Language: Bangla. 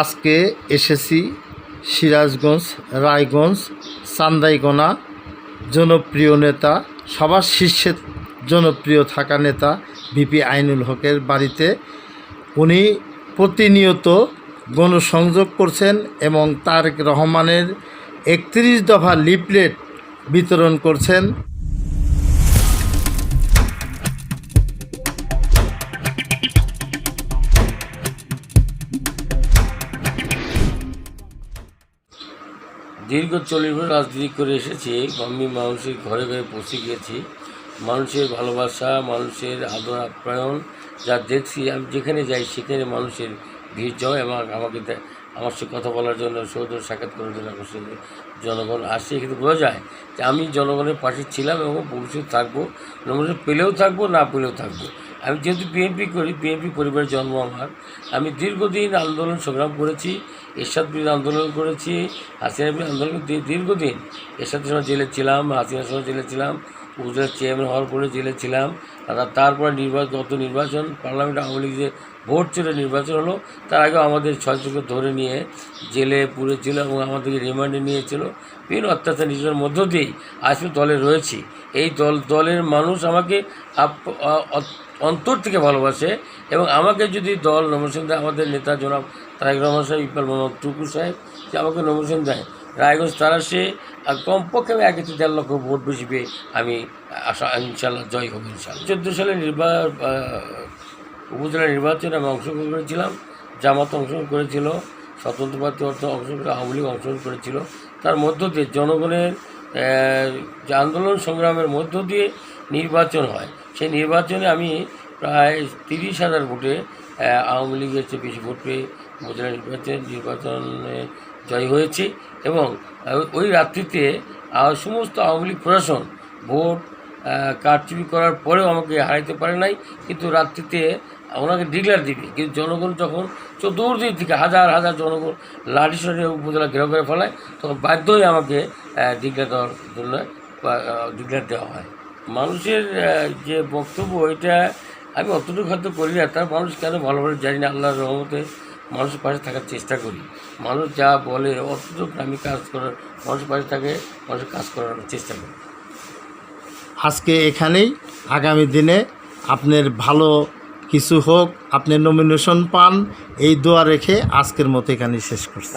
আজকে এসেছি সিরাজগঞ্জ, রায়গঞ্জ চান্দাইগোনা জনপ্রিয় নেতা, সবার শীর্ষে জনপ্রিয় থাকা নেতা ভিপি আইনুল হকের বাড়িতে। উনি প্রতিনিয়ত গণসংযোগ করছেন এবং তারেক রহমানের একত্রিশ দফা লিফলেট বিতরণ করছেন। দীর্ঘ চল্লিশ বছর রাজনীতি করে এসেছি, আমি মানুষের ঘরে ঘরে পৌঁছে গিয়েছি। মানুষের ভালোবাসা, মানুষের আদর, আপ্যায়ন যা দেখছি, আমি যেখানে যাই সেখানে মানুষের ভিড় জয় এবং আমাকে আমার সাথে কথা বলার জন্য সৌদর সাক্ষাৎ করার জন্য আমার সঙ্গে জনগণ আসছে এখানে বোঝা যায় যে আমি জনগণের পাশে ছিলাম এবং ভবিষ্যৎ থাকব, জনগণের পেলেও থাকব, না পেলেও থাকব। আমি যেহেতু বিএনপি করি বিএনপি পরিবারের জন্ম আমার। আমি দীর্ঘদিন আন্দোলন সংগ্রাম করেছি, এরশাদ বিরোধী আন্দোলন করেছি, হাসিনা বিরোধী আন্দোলন দীর্ঘদিন এরশাদের সময় জেলে ছিলাম, হাসিনার সময় জেলে ছিলাম। উপজেলার চেয়ারম্যান হওয়ার পরে জেলে ছিলাম। তারপরে নির্বাচন, গত নির্বাচন পার্লামেন্ট আওয়ামী লীগ যে ভোট চলে নির্বাচন হলো, তার আগেও আমাদের ছয় চোখে ধরে নিয়ে জেলে পুরেছিল এবং আমাদেরকে রিমান্ডে নিয়েছিল বিভিন্ন অত্যাচার নিজের মধ্য দিয়েই আজ আমি দলে রয়েছি। এই দল, দলের মানুষ আমাকে অন্তর থেকে ভালোবাসে এবং আমাকে যদি দল নমোশন দেয়, আমাদের নেতা জনাব তারেক রহমান সাহেব, ইকবাল মোহাম্মদ টুকু সাহেব যে আমাকে নমোশন দেয় রায়গঞ্জ তারা সে আর কমপক্ষে আমি এক দেড় লক্ষ ভোট বেশি আমি আশা, ইনশাল্লাহ জয় হব ইনশাল্লাহ। চোদ্দ সালে নির্বা উপজেলা নির্বাচনে আমি অংশগ্রহণ করেছিলাম, জামাত অংশগ্রহণ করেছিল, স্বতন্ত্র প্রার্থী অর্থ অংশগ্রহণ আওয়ামী লীগ অংশগ্রহণ করেছিল। তার মধ্য দিয়ে জনগণের যে আন্দোলন সংগ্রামের মধ্য দিয়ে নির্বাচন হয়, সেই নির্বাচনে আমি প্রায় তিরিশ হাজার ভোটে আওয়ামী লীগের চেয়ে বেশি ভোট পেয়ে উপজেলা নির্বাচনে নির্বাচনে জয় হয়েছি এবং ওই রাত্রিতে সমস্ত আওয়ামী লীগ প্রশাসন, ভোট কারচুপি করার পরেও আমাকে হারাইতে পারে নাই, কিন্তু রাত্রিতে ওনাকে ডিক্লেয়ার দিবে। কিন্তু জনগণ যখন চতুর্দিক থেকে হাজার হাজার জনগণ লাঠি সরে উপজেলা ঘেরাও করে ফেলায়, তখন বাধ্য হয়ে আমাকে ডিক্লেয়ার দেওয়ার জন্য ডিক্লেয়ার দেওয়া হয়। মানুষের যে বক্তব্য এটা আমি অতটুকু হয়তো করি না, তার মানুষ কেন ভালোভাবে জানি না, আল্লাহর রহমতে মানুষের পাশে থাকার চেষ্টা করি। মানুষ যা বলে অথচ আমি কাজ করার মানুষের পাশে থাকে মানুষের কাজ করার চেষ্টা করি। আজকে এখানেই আগামী দিনে আপনার ভালো কিছু হোক আপনি নমিনেশন পান এই দোয়া রেখে আজকের মতো এখানে শেষ করছি।